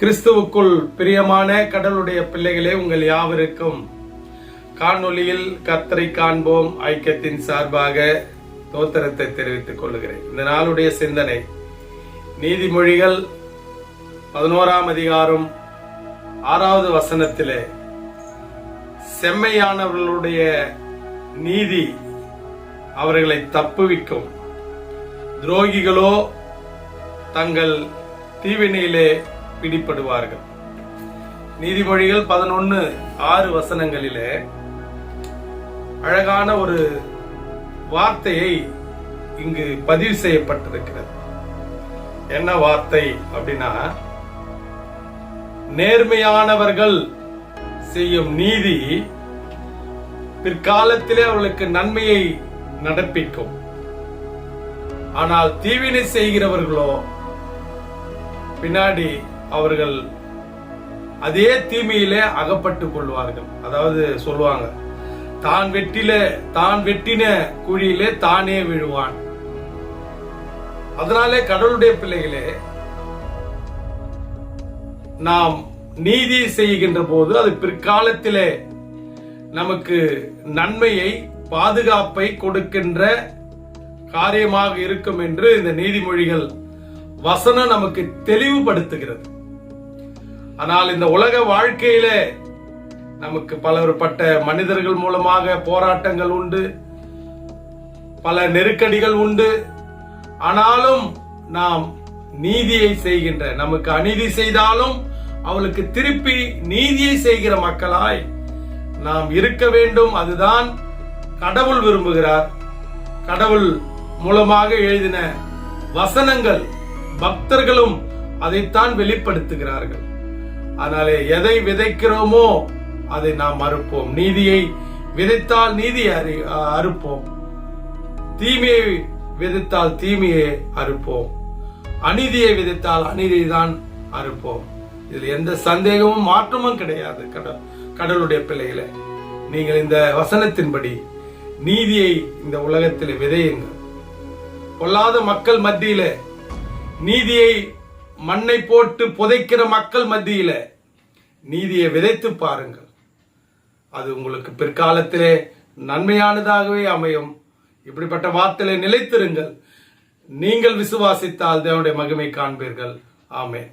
கிறிஸ்துவுக்குள் பிரியமான கடலுடைய பிள்ளைகளே உங்கள் யாவருக்கும் காணொலியில் கத்தரை காண்போம் ஐக்கியத்தின் சார்பாக தோத்திரத்தை தெரிவித்துக் கொள்கிறேன் இந்த நாளுடைய சிந்தனை நீதிமொழிகள் பதினோராம் அதிகாரம் ஆறாவது வசனத்திலே செம்மையானவர்களுடைய நீதி அவர்களை தப்புவிக்கும். துரோகிகளோ தங்கள் தீவினையிலே பிடிப்படுவார்கள் நீதிமொழிகள் பதினொன்னு ஆறு வசனங்களிலே அழகான ஒரு வார்த்தையை இங்கு பதிவு செய்யப்பட்டிருக்கிறது. என்ன வார்த்தை அப்படின்னா நேர்மையானவர்கள் செய்யும் நீதி பிற்காலத்திலே அவர்களுக்கு நன்மையை நடப்பிக்கும். ஆனால் தீவினை செய்கிறவர்களோ பின்னாடி அவர்கள் அதே தீமையிலே அகப்பட்டு கொள்வார்கள். அதாவது சொல்லுவாங்க தான் வெட்டில தான் வெட்டின குழியிலே தானே விழுவான். அதனாலே கடவுளுடைய பிள்ளைகளே நாம் நீதி செய்கின்ற போது அது பிற்காலத்திலே நமக்கு நன்மையை பாதுகாப்பை கொடுக்கின்ற காரியமாக இருக்கும் என்று இந்த நீதிமொழிகள் வசனம் நமக்கு தெளிவுபடுத்துகிறது. ஆனால் இந்த உலக வாழ்க்கையில நமக்கு பலவர்பட்ட மனிதர்கள் மூலமாக போராட்டங்கள் உண்டு பல நெருக்கடிகள் உண்டு. ஆனாலும் நாம் நீதியை செய்கின்ற நமக்கு அநீதி செய்தாலும் அவளுக்கு திருப்பி நீதியை செய்கிற மக்களாய் நாம் இருக்க வேண்டும். அதுதான் கடவுள் விரும்புகிறார். கடவுள் மூலமாக எழுதின வசனங்கள் பக்தர்களும் அதைத்தான் வெளிப்படுத்துகிறார்கள். அதனாலே எதை விதைக்கிறோமோ அதை நாம் அறுப்போம். நீதியை விதைத்தால் நீதியை அறி அறுப்போம். தீமையை விதைத்தால் தீமையை அறுப்போம். அநீதியை விதைத்தால் அநீதியை தான் அறுப்போம். இதில் எந்த சந்தேகமும் மாற்றமும் கிடையாது கடல் கடலுடைய பிள்ளைகளை. நீங்கள் இந்த வசனத்தின்படி நீதியை இந்த உலகத்தில் விதையுங்கள். பொல்லாத மக்கள் மத்தியில நீதியை மண்ணை போட்டு புதைக்கிற மக்கள் மத்தியில நீதியை விதைத்து பாருங்கள். அது உங்களுக்கு பிற்காலத்திலே நன்மையானதாகவே அமையும். இப்படிப்பட்ட வார்த்தையில நிலைத்திருங்கள். நீங்கள் விசுவாசித்தால் தேவனுடைய மகிமை காண்பீர்கள். ஆமென்.